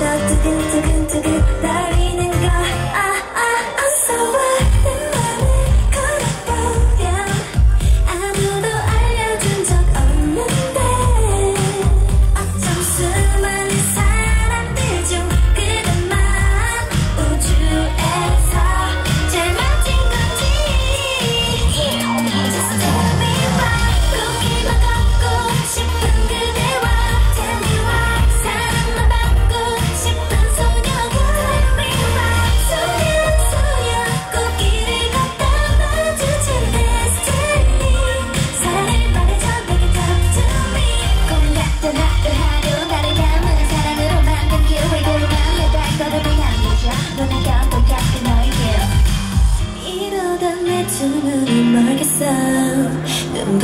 Doctor, doctor.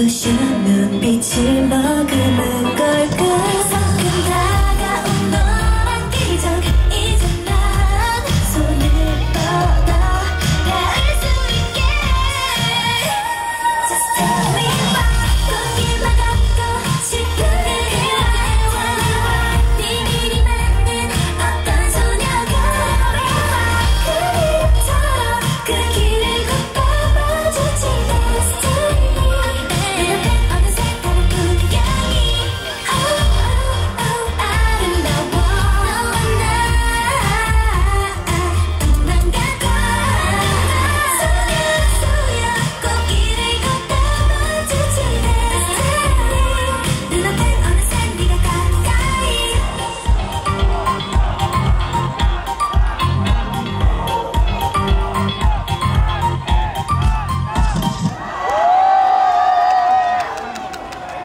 눈부신 눈빛을 머금은 걸까?